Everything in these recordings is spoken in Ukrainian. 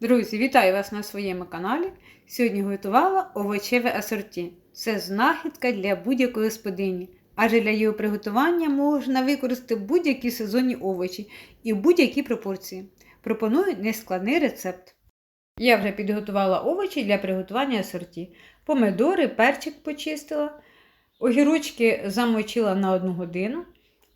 Друзі, вітаю вас на своєму каналі. Сьогодні готувала овочеве асорті. Це знахідка для будь-якої господині, адже для його приготування можна використати будь-які сезонні овочі і будь-які пропорції. Пропоную нескладний рецепт. Я вже підготувала овочі для приготування асорті. Помидори, перчик почистила, огірочки замочила на 1 годину,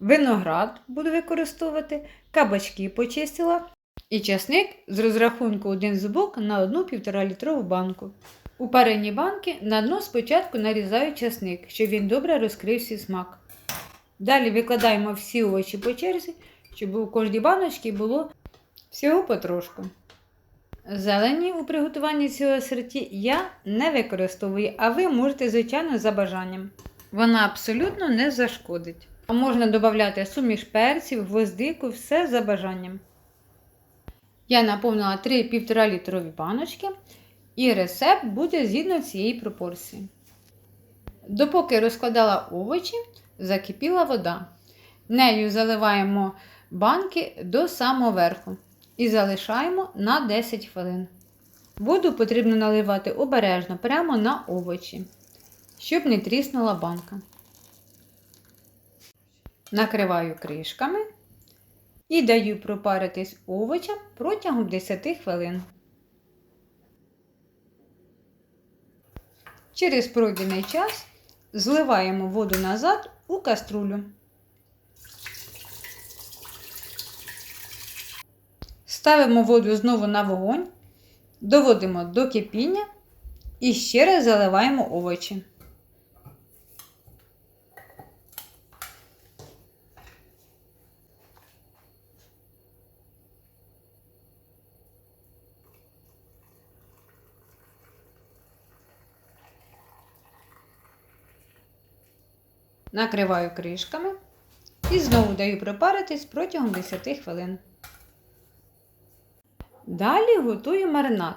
виноград буду використовувати, кабачки почистила, і часник з розрахунку один зубок на 1,5 літрову банку. У парені банки на дно спочатку нарізаю часник, щоб він добре розкрив свій смак. Далі викладаємо всі овочі по черзі, щоб у кожній баночці було всього потрошку. Зелені у приготуванні цього асорті я не використовую, а ви можете, звичайно, за бажанням. Вона абсолютно не зашкодить. А можна додати суміш перців, гвоздику, все за бажанням. Я наповнила 3 1,5 літрові баночки, і рецепт буде згідно цієї пропорції. Допоки розкладала овочі, закипіла вода. Нею заливаємо банки до самого верху і залишаємо на 10 хвилин. Воду потрібно наливати обережно прямо на овочі, щоб не тріснула банка. Накриваю кришками і даю пропаритись овочам протягом 10 хвилин. Через пройдений час зливаємо воду назад у каструлю. Ставимо воду знову на вогонь, доводимо до кипіння і ще раз заливаємо овочі. Накриваю кришками і знову даю пропаритись протягом 10 хвилин. Далі готую маринад.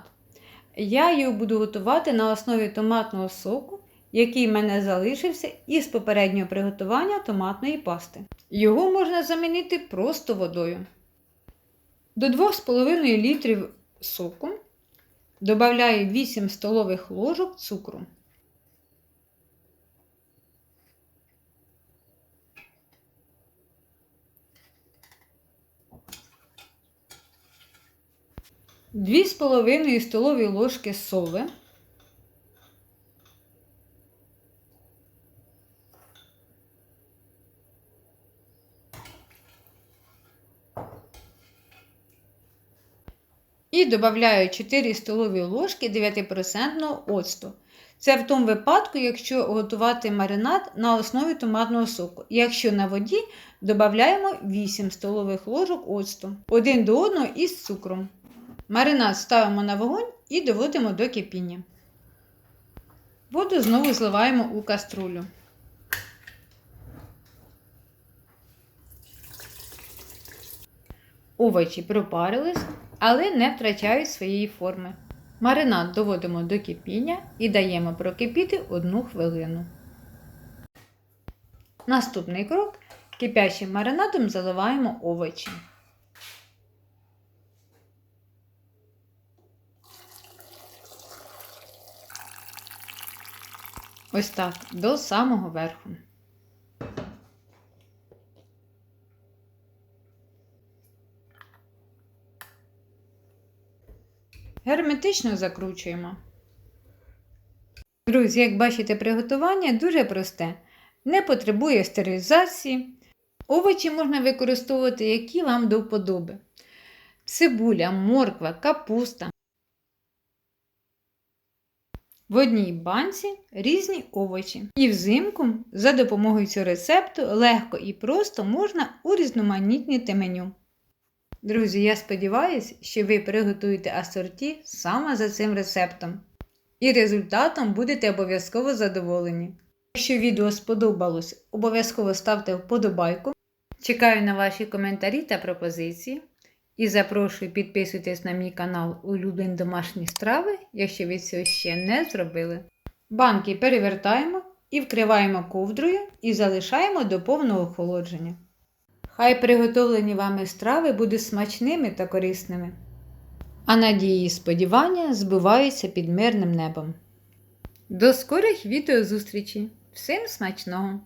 Я його буду готувати на основі томатного соку, який в мене залишився із попереднього приготування томатної пасти. Його можна замінити просто водою. До 2,5 літрів соку додаю 8 столових ложок цукру. Дві з половиною столові ложки соли. І додаю 4 столові ложки 9% оцту. Це в тому випадку, якщо готувати маринад на основі томатного соку. Якщо на воді, додаємо 8 столових ложок оцту один до одного із цукром. Маринад ставимо на вогонь і доводимо до кипіння. Воду знову зливаємо у каструлю. Овочі пропарились, але не втрачають своєї форми. Маринад доводимо до кипіння і даємо прокипіти 1 хвилину. Наступний крок кипящим маринадом заливаємо овочі. Ось так, до самого верху. Герметично закручуємо. Друзі, як бачите, приготування дуже просте, не потребує стерилізації. Овочі можна використовувати, які вам до вподоби. Цибуля, морква, капуста. В одній банці різні овочі. І взимку за допомогою цього рецепту легко і просто можна урізноманітнити меню. Друзі, я сподіваюся, що ви приготуєте асорті саме за цим рецептом. І результатом будете обов'язково задоволені. Якщо відео сподобалось, обов'язково ставте вподобайку. Чекаю на ваші коментарі та пропозиції. І запрошую підписуйтесь на мій канал Улюблені домашні страви, якщо ви цього ще не зробили. Банки перевертаємо і вкриваємо ковдрою і залишаємо до повного охолодження. Хай приготовлені вами страви будуть смачними та корисними. а надії і сподівання збиваються під мирним небом. До скорих відеозустрічей! Всім смачного!